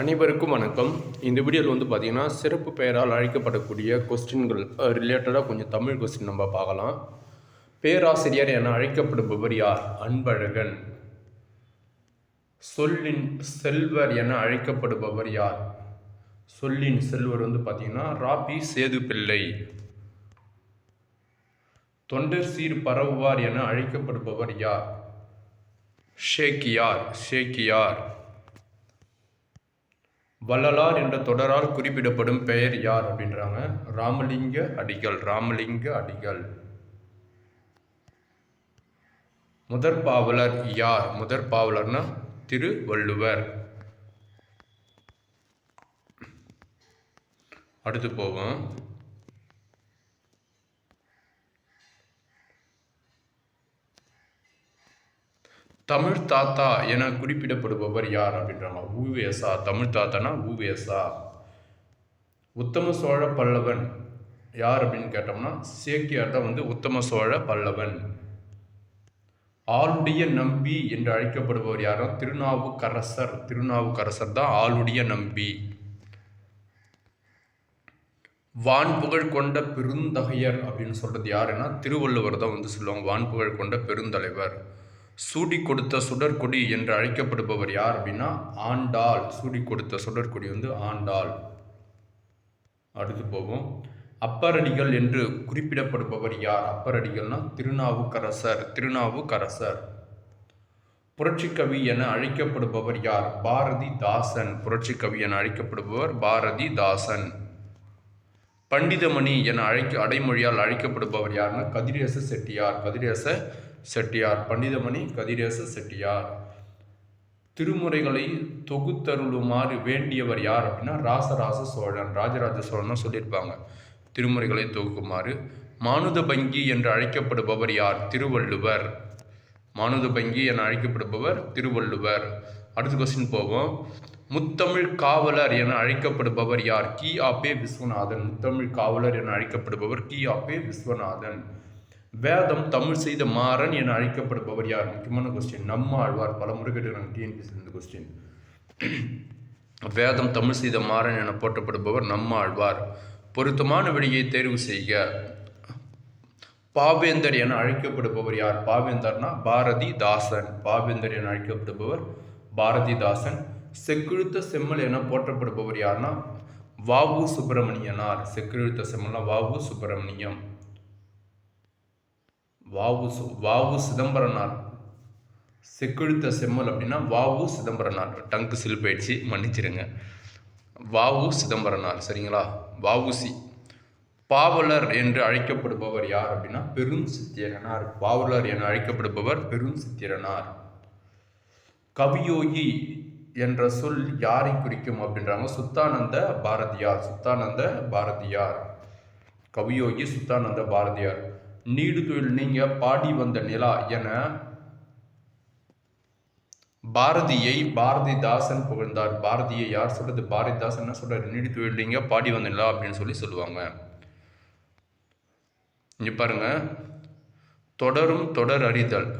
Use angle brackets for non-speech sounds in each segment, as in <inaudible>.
அனைவருக்கும் வணக்கம். இந்த வீடியோவில் வந்து பார்த்தீங்கன்னா சிறப்பு பெயரால் அழைக்கப்படக்கூடிய கொஸ்டின்கள் ரிலேட்டடாக கொஞ்சம் தமிழ் கொஸ்டின் நம்ம பார்க்கலாம். பேராசிரியர் என அழைக்கப்படுபவர் யார்? அன்பழகன். சொல்லின் செல்வர் என அழைக்கப்படுபவர் யார்? சொல்லின் செல்வர் வந்து பார்த்திங்கன்னா ராபி சேது பிள்ளை தொண்டர் சீர் பரவுவார் என அழைக்கப்படுபவர் யார்? ஷேக்கியார் ஷேக்கியார். வள்ளலார் என்ற தொடரால் குறிப்பிடப்படும் பெயர் யார் அப்படின்றாங்க? ராமலிங்க அடிகள் ராமலிங்க அடிகள். முதற் பாவலர் யார்? முதற் பாவலர்னா திருவள்ளுவர். அடுத்து போவோம். தமிழ் தாத்தா என குறிப்பிடப்படுபவர் யார் அப்படின்றாங்க ஊவேசா தமிழ் தாத்தானா ஊவேசா உத்தம சோழ பல்லவன் யார் அப்படின்னு கேட்டோம்னா சேக்கியார் தான் வந்து உத்தம சோழ பல்லவன். ஆளுடைய நம்பி என்று அழைக்கப்படுபவர் யாரும் திருநாவுக்கரசர். திருநாவுக்கரசர் தான் ஆளுடைய நம்பி. வான்புகழ் கொண்ட பெருந்தகையர் அப்படின்னு சொல்றது யாருன்னா திருவள்ளுவர் தான் வந்து சொல்லுவாங்க. வான்புகழ் கொண்ட பெருந்தலைவர். சூடி கொடுத்த சுடற்கொடி என்று அழைக்கப்படுபவர் யார் அப்படின்னா ஆண்டாள். சூடி கொடுத்த சுடற்கொடி வந்து ஆண்டாள். அடுத்து போவோம். அப்பரடிகள் என்று குறிப்பிடப்படுபவர் யார்? அப்பரடிகள்னா திருநாவுக்கரசர் திருநாவுக்கரசர். புரட்சிக்கவி என அழைக்கப்படுபவர் யார்? பாரதி தாசன் புரட்சிக்கவி என அழைக்கப்படுபவர் பாரதி தாசன் பண்டிதமணி என அழைக்க அடைமொழியால் அழைக்கப்படுபவர் யாருன்னா கதிரேச செட்டியார். கதிரேச செட்டியார் பண்டிதமணி கதிரேச செட்டியார். திருமுறைகளை தொகுத்தருளுமாறு வேண்டியவர் யார் அப்படின்னா ராசராச சோழன் ராஜராஜ சோழன் தான் சொல்லியிருப்பாங்க. திருமுறைகளை தொகுக்குமாறு. மானுத பங்கி என்று அழைக்கப்படுபவர் யார்? திருவள்ளுவர். மானுத பங்கி என அழைக்கப்படுபவர் திருவள்ளுவர். அடுத்த கொஸ்டின் போவோம். முத்தமிழ் காவலர் என அழைக்கப்படுபவர் யார்? கி. ஆபே விஸ்வநாதன். முத்தமிழ் காவலர் என அழைக்கப்படுபவர் கி. ஆபே விஸ்வநாதன். வேதம் தமிழ் செய்த மாறன் என அழைக்கப்படுபவர் யார்? முக்கியமான கொஸ்டின் நம்ம ஆழ்வார். பல முறை கேட்டுக்கிறாங்க டிஎன்பிசி இந்த கொஸ்டின் வேதம் தமிழ் செய்த மாறன் என போற்றப்படுபவர் நம்ம ஆழ்வார். பொருத்தமான விடையை தேர்வு செய்க. பாவேந்தர் என அழைக்கப்படுபவர் யார்? பாவேந்தர்னா பாரதி தாசன் பாவேந்தர் என அழைக்கப்படுபவர் பாரதிதாசன். செக்குழுத்த செம்மல் என போற்றப்படுபவர் யார்னா வாவு சுப்பிரமணியனார். செக்கிழுத்த செம்மல்னா வாவு சுப்பிரமணியம். வாவு சு வாவு சிதம்பரனார். செக்குழுத்த செம்மல் அப்படின்னா வாவு சிதம்பரனார். டங்கு சில் போயிடுச்சு மன்னிச்சிருங்க. வாவு சிதம்பரனார் சரிங்களா? வாவுசி. பாவலர் என்று அழைக்கப்படுபவர் யார் அப்படின்னா பெரும் சித்திரனார். பாவலர் என அழைக்கப்படுபவர் பெரும் சித்திரனார். கவியோகி என்ற சொல் யாரை குறிக்கும் அப்படின்றாங்க? சுத்தானந்த பாரதியார் சுத்தானந்த பாரதியார். கவியோகி சுத்தானந்த பாரதியார். நீடு தொழில் நீங்க பாடி வந்த நிலா என பாரதியை பாரதிதாசன் புகழ்ந்தார். பாரதியை யார் சொல்றது? பாரதிதாசன் என்ன சொல்றாரு? நீடு தொழில் நீங்க பாடி வந்த நிலா அப்படின்னு சொல்லி சொல்லுவாங்க. இங்க பாருங்க. தொடரும் தொடர் அறிதல்.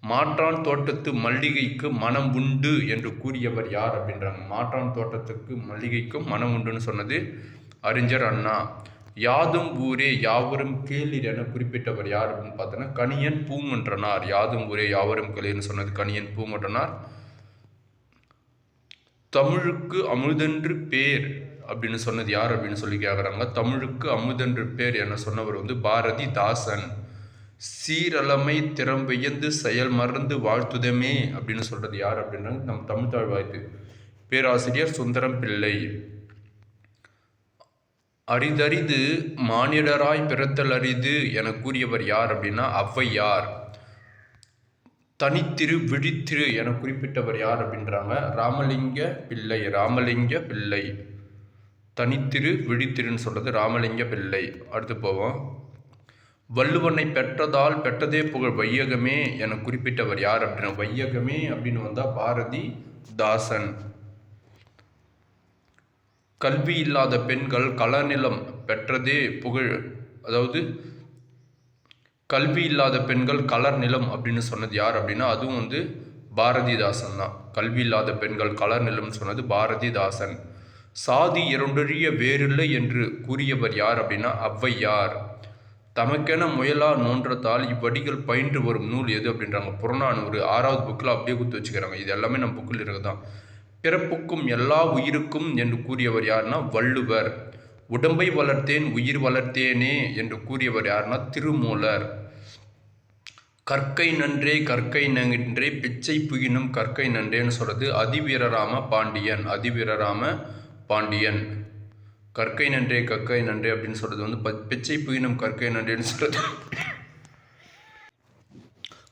மாற்றான் தோட்டத்து மல்லிகைக்கு மனம் உண்டு என்று கூறியவர் யார் அப்படின்றாங்க. மாற்றான் தோட்டத்துக்கு மல்லிகைக்கும் மனம் உண்டுன்னு சொன்னது அறிஞர் அண்ணா. யாதும் ஊரே யாவரும் கேளிர் என குறிப்பிட்டவர் யார் அப்படின்னு பார்த்தோன்னா கணியன் பூங்குன்றனார் யாதும் ஊரே யாவரும் கேளிர்னு சொன்னது கணியன் பூங்குன்றனார் தமிழுக்கு அமுதென்று பேர் அப்படின்னு சொன்னது யார் அப்படின்னு சொல்லி கேட்குறாங்க தமிழுக்கு அமுதென்று பேர் என சொன்னவர் வந்து பாரதி தாசன் சீரலமை திறம் வியந்து செயல் மறந்து வாழ்த்துதமே அப்படின்னு சொல்கிறது யார் அப்படின்றாங்க நம் தமிழ்தாழ் வாழ்த்து பேராசிரியர் சுந்தரம் பிள்ளை அரிதரிது மானிடராய் பிறத்தல் அரிது என கூறியவர் யார் அப்படின்னா ஔவையார். தனித்திரு விழித்திரு என குறிப்பிட்டவர் யார் அப்படின்றாங்க? ராமலிங்க பிள்ளை ராமலிங்க பிள்ளை. தனித்திரு விழித்திருன்னு சொல்றது ராமலிங்க பிள்ளை. அடுத்து போவோம். வள்ளுவனை பெற்றதால் பெற்றதே புகழ் வையகமே என குறிப்பிட்டவர் யார் அப்படின்னா? வையகமே அப்படின்னு வந்தா பாரதி தாசன். கல்வி இல்லாத பெண்கள் களநிலம் பெற்றதே புகழ். அதாவது கல்வி இல்லாத பெண்கள் கலர் நிலம் அப்படின்னு சொன்னது யார் அப்படின்னா அதுவும் வந்து பாரதிதாசன் தான். கல்வி இல்லாத பெண்கள் கலர் நிலம் சொன்னது பாரதிதாசன். சாதி இரண்டொழிய வேறில்லை என்று கூறியவர் யார் அப்படின்னா ஔவையார். தமக்கென முயலா நோன்றத்தால் இவ்வடிகள் பயின்று வரும் நூல் எது அப்படின்றாங்க. புறநானூறு ஆறாவது புக்கில் அப்படியே குத்து வச்சுக்கிறாங்க. இது எல்லாமே நம்ம புக்கில் இருக்குதான் பிறப்புக்கும் எல்லா உயிருக்கும் என்று கூறியவர் யாருன்னா வள்ளுவர். உடம்பை வளர்த்தேன் உயிர் வளர்த்தேனே என்று கூறியவர் யாருன்னா திருமூலர். கற்கை நன்றே கற்கை நன்றே பிச்சை புகினும் கற்கை நன்றேன்னு சொல்கிறது அதிவீரராம பாண்டியன் அதிவீரராம பாண்டியன். கற்கை நன்றே கற்கை நன்றே அப்படின்னு சொல்கிறது வந்து ப- பிச்சை புகினும் கற்கை நன்றேன்னு சொல்கிறது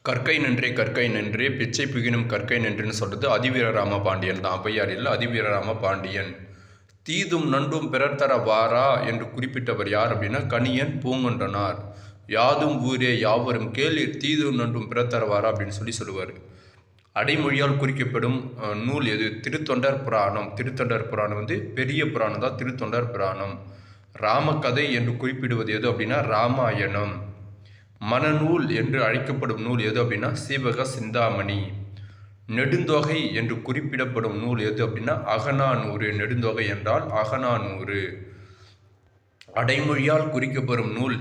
கற்கை நன்றே கற்கை நன்றே பிச்சை புகினும் கற்கை நன்றுன்னு சொல்கிறது அதிவீரராம பாண்டியன் தான். ஔவையார் இல்லை அதிவீரராம பாண்டியன். தீதும் நண்டும் பிறர் தர வாரா என்று குறிப்பிட்டவர் யார் அப்படின்னா கணியன் பூங்கொன்றனார். யாதும் ஊரே யாவரும் கேளீர் தீதும் நன்றும் பிறர் தர வாரா அப்படின்னு சொல்லி சொல்லுவார். அடைமொழியால் குறிக்கப்படும் நூல் எது? திருத்தொண்டர் புராணம். திருத்தொண்டர் புராணம் வந்து பெரிய புராணம் தான் திருத்தொண்டர் புராணம். ராமகதை என்று குறிப்பிடுவது எது அப்படின்னா ராமாயணம். மனநூல் என்று அழைக்கப்படும் நூல் எது அப்படின்னா சீவக சிந்தாமணி. நெடுந்தொகை என்று குறிப்பிடப்படும் நூல் எது அப்படின்னா அகநானூறு. நெடுந்தொகை என்றால் அகநானூறு. அடைமொழியால் குறிக்கப்படும் நூல்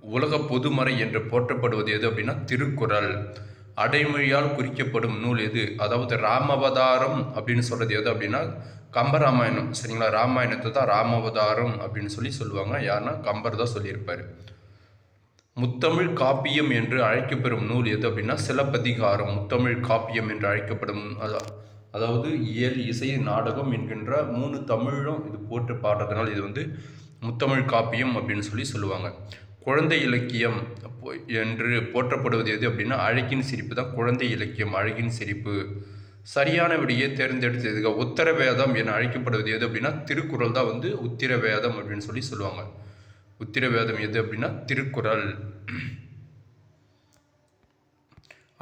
உலக பொதுமறை என்று போற்றப்படுவது எது அப்படின்னா திருக்குறள். அடைமொழியால் குறிக்கப்படும் நூல் எது? அதாவது ராமவதாரம் அப்படின்னு சொல்கிறது எது அப்படின்னா கம்பராமாயணம். சரிங்களா? ராமாயணத்தை தான் ராமவதாரம் அப்படின்னு சொல்லி சொல்லுவாங்க. யாருன்னா கம்பர் தான் சொல்லியிருப்பார். முத்தமிழ் காப்பியம் என்று அழைக்கப்பெறும் நூல் எது அப்படின்னா சிலப்பதிகாரம் முத்தமிழ் காப்பியம் என்று அழைக்கப்படும் அதாவது இயல் இசை நாடகம் என்கின்ற மூணு தமிழும் இது போட்டு பாடுறதுனால இது வந்து முத்தமிழ் காப்பியம் அப்படின்னு சொல்லி சொல்லுவாங்க. குழந்தை இலக்கியம் அப்போ- என்று போற்றப்படுவது எது அப்படின்னா அழகின் சிரிப்பு தான் குழந்தை இலக்கியம் அழகின் சிரிப்பு. சரியான விடையை தேர்ந்தெடுத்ததுக்கு உத்தரவேதம் என அழைக்கப்படுவது எது அப்படின்னா திருக்குறள் தான் வந்து உத்திர வேதம் அப்படின்னு சொல்லி சொல்லுவாங்க. உத்திர வேதம் எது அப்படின்னா திருக்குறள்.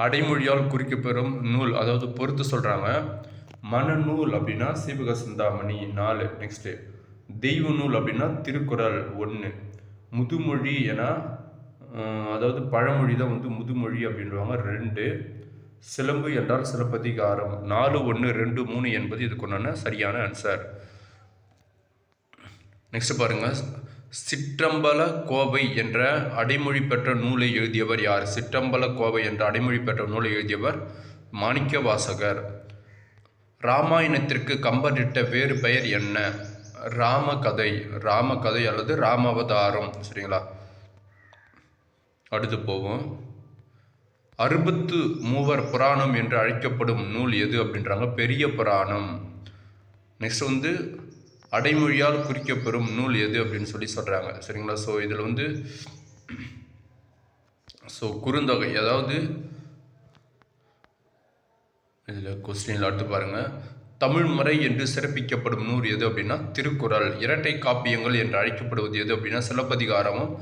அடைமொழியால் குறிக்கப்பெறும் நூல் அதாவது பொறுத்து சொல்கிறாங்க மனநூல் அப்படின்னா சீபக சிந்தாமணி நாலு நெக்ஸ்ட்டு தெய்வ நூல் அப்படின்னா திருக்குறள் ஒன்று முதுமொழி என அதாவது பழமொழி தான் வந்து முதுமொழி அப்படின்றவாங்க ரெண்டு. சிலம்பு என்றால் சிலப்பதிகாரம். நாலு ஒன்று ரெண்டு மூணு என்பது இதுக்கு ஒன்றான சரியான ஆன்சர் நெக்ஸ்ட் பாருங்கள் சிற்றம்பல கோவை என்ற அடைமொழி பெற்ற நூலை எழுதியவர் யார்? சிற்றம்பல கோவை என்ற அடைமொழி பெற்ற நூலை எழுதியவர் மாணிக்க வாசகர் ராமாயணத்திற்கு கம்பரிட்ட வேறு பெயர் என்ன? ராமகதை ராமகதை அல்லது ராமவதாரம். சரிங்களா? அடுத்து போவோம். அறுபத்து மூவர் புராணம் என்று அழைக்கப்படும் நூல் எது அப்படின்றாங்க? பெரிய புராணம். நெக்ஸ்ட் வந்து அடைமொழியால் குறிக்கப்பெறும் நூல் எது அப்படின்னு சொல்லி சொல்கிறாங்க சரிங்களா? ஸோ இதில் வந்து ஸோ குறுந்தொகை அதாவது இதில் கொஸ்டினில் அடுத்து பாருங்கள் தமிழ் முறை என்று சிறப்பிக்கப்படும் நூல் எது அப்படின்னா திருக்குறள். இரட்டை காப்பியங்கள் என்று அழைக்கப்படுவது எது அப்படின்னா சிலப்பதிகாரமும்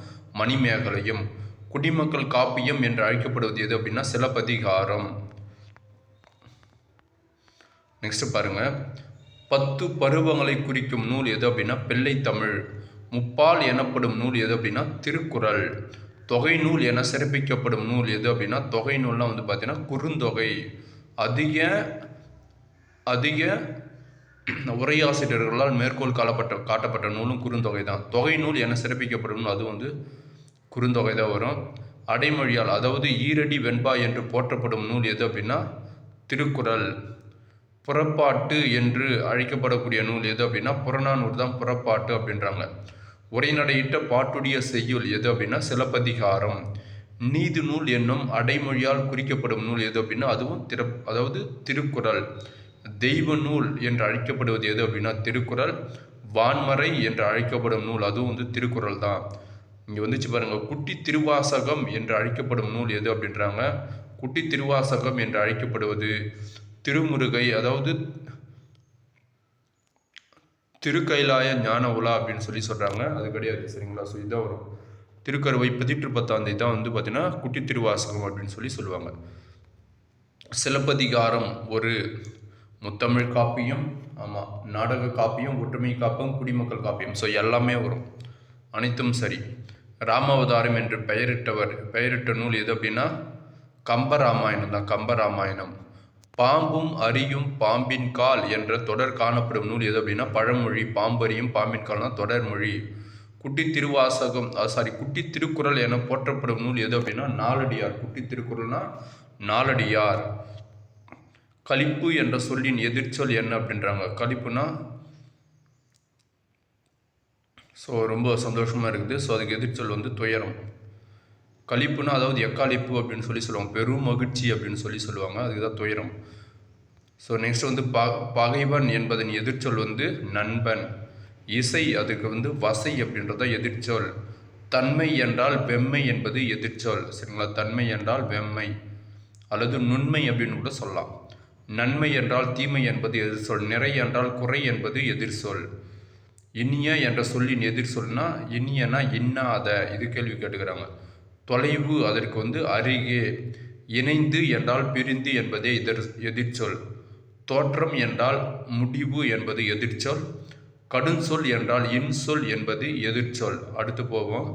மணிமேகலையும். குடிமக்கள் காப்பியம் என்று அழைக்கப்படுவது எது அப்படின்னா சிலப்பதிகாரம். நெக்ஸ்ட் பாருங்கள் பத்து பருவங்களை குறிக்கும் நூல் எது அப்படின்னா பிள்ளை தமிழ். முப்பால் எனப்படும் நூல் எது அப்படின்னா திருக்குறள். தொகை நூல் என சிறப்பிக்கப்படும் நூல் எது அப்படின்னா தொகை நூல்லாம் வந்து பார்த்தீங்கன்னா குறுந்தொகை. அதிக அதிக உரையாசிரியர்களால் மேற்கோள் காலப்பட்ட காட்டப்பட்ட நூலும் குறுந்தொகை தான். தொகை நூல் என சிறப்பிக்கப்படும் நூல் அது வந்து குறுந்தொகை தான் வரும். அடைமொழியால் அதாவது ஈரடி வெண்பா என்று போற்றப்படும் நூல் எது அப்படின்னா திருக்குறள். புறப்பாட்டு என்று அழைக்கப்படக்கூடிய நூல் எது அப்படின்னா புறநானூறு தான் புறப்பாட்டு அப்படின்றாங்க. உரைநடையிட்ட பாட்டுடைய செய்யுள் எது அப்படின்னா சிலப்பதிகாரம். நீதி நூல் என்னும் அடைமொழியால் குறிக்கப்படும் நூல் எது அப்படின்னா அதுவும் திரு அதாவது திருக்குறள். தெய்வ நூல் என்று அழைக்கப்படுவது எது அப்படின்னா திருக்குறள். வான்மறை என்று அழைக்கப்படும் நூல் அதுவும் வந்து திருக்குறள் தான். இங்கே வந்துச்சு பாருங்கள் குட்டி திருவாசகம் என்று அழைக்கப்படும் நூல் எது அப்படின்றாங்க. குட்டி திருவாசகம் என்று அழைக்கப்படுவது. திருமுருகை அதாவது திருக்கைலாய ஞான உலா அப்படின்னு சொல்லி சொல்கிறாங்க அது கிடையாது சரிங்களா? ஸோ இதான் வரும். திருக்கருவை பதிற்று தேதி தான் வந்து பார்த்திங்கன்னா குட்டி திருவாசகம் அப்படின்னு சொல்லி சொல்லுவாங்க. சிலப்பதிகாரம் ஒரு முத்தமிழ் காப்பியம் ஆமாம் நாடக காப்பியம் ஒற்றுமை காப்பியம் குடிமக்கள் காப்பியம். ஸோ எல்லாமே வரும். அனைத்தும் சரி. ராமாவதாரம் என்று பெயரிட்டவர் பெயரிட்ட நூல் எது அப்படின்னா கம்பராமாயணம் தான். கம்பராமாயணம். பாம்பும் அரியும் பாம்பின் கால் என்ற தொடர் காணப்படும் நூல் எது அப்படின்னா பழமொழி பாம்பரியும் பாம்பின் கால்னா தொடர்மொழி குட்டி திருவாசகம் சாரி குட்டி திருக்குறள் என போற்றப்படும் நூல் எது அப்படின்னா நாலடியார். குட்டி திருக்குறள்னா நாலடியார். கழிப்பு என்ற சொல்லின் எதிர்ச்சொல் என்ன அப்படின்றாங்க. கழிப்புனா ஸோ ரொம்ப சந்தோஷமாக இருக்குது. ஸோ அதுக்கு எதிர்ச்சொல் வந்து துயரம். கழிப்புனா அதாவது எக்காளிப்பு அப்படின்னு சொல்லி சொல்லுவாங்க. பெரும் மகிழ்ச்சி அப்படின்னு சொல்லி சொல்லுவாங்க. அதுக்கு தான் துயரம். ஸோ நெக்ஸ்ட் வந்து ப பகைவன் என்பதன் எதிர்ச்சொல் வந்து நண்பன். இசை அதுக்கு வந்து வசை அப்படின்றத எதிர்ச்சொல். தன்மை என்றால் வெம்மை என்பது எதிர்ச்சொல். சரிங்களா? தன்மை என்றால் வெம்மை. அல்லது நுண்மை அப்படின்னு கூட சொல்லலாம். நன்மை என்றால் தீமை என்பது எதிர்சொல் நிறை என்றால் குறை என்பது எதிர்சொல் இனிய என்ற சொல்லின் எதிர்சொல்னா இனியனா இன்னாத. இது கேள்வி கேட்டுக்கிறாங்க. தொலைவு அதற்கு வந்து அருகே. இணைந்து என்றால் பிரிந்து என்பதே எதிர் எதிர்ச்சொல். தோற்றம் என்றால் முடிவு என்பது எதிர்ச்சொல். கடுஞ்சொல் என்றால் இன்சொல் என்பது எதிர்ச்சொல். அடுத்து போவோம்.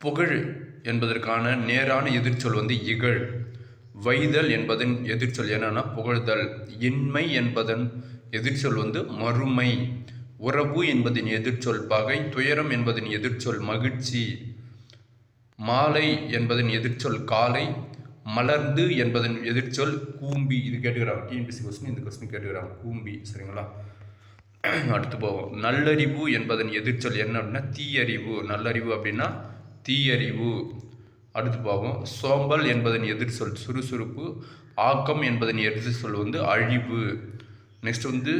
புகழ் என்பதற்கான நேரான எதிர்ச்சொல் வந்து இகழ். வைதல் என்பதன் எதிர்ச்சொல் என்னன்னா புகழ்தல். இன்மை என்பதன் எதிர்ச்சொல் வந்து மறுமை. உறவு என்பதின் எதிர்ச்சொல் பகை துயரம் என்பதின் எதிர்ச்சொல் மகிழ்ச்சி மாலை என்பதன் எதிர்ச்சொல் காலை மலர்ந்து என்பதன் எதிர்ச்சொல் கூம்பி. இது கேட்டுக்கிறாங்க. டிஎன்பிசி கொஸ்டின் இந்த கொஸ்டின் கேட்டுக்கிறாங்க. கூம்பி. சரிங்களா? <clears throat> அடுத்து போவோம். நல்லறிவு என்பதன் எதிர்ச்சொல் என்ன அப்படின்னா தீயறிவு. நல்லறிவு அப்படின்னா தீயறிவு. அடுத்து போவோம். சோம்பல் என்பதன் எதிர்ச்சொல் சுறுசுறுப்பு. ஆக்கம் என்பதன் எதிர்ச்சொல் வந்து அழிவு. நெக்ஸ்ட் வந்து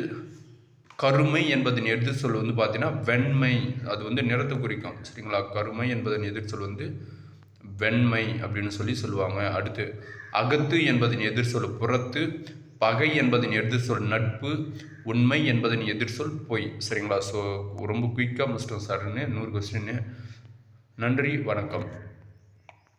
கருமை என்பதன் எதிர்ச்சொல் வந்து பார்த்தீங்கன்னா வெண்மை அது வந்து நிறத்தை குறிக்கும். சரிங்களா? கருமை என்பதன் எதிர்ச்சொல் வந்து வெண்மை அப்படின்னு சொல்லி சொல்லுவாங்க. அடுத்து அகத்து என்பதன் எதிர்ச்சொல் புறத்து பகை என்பதன் எதிர்ச்சொல் நட்பு உண்மை என்பதன் எதிர்ச்சொல் பொய். சரிங்களா? ஸோ ரொம்ப குயிக்காக முடிச்சிட்டோம் சார்னு நூறு கொஸ்டின்னு நன்றி வணக்கம்.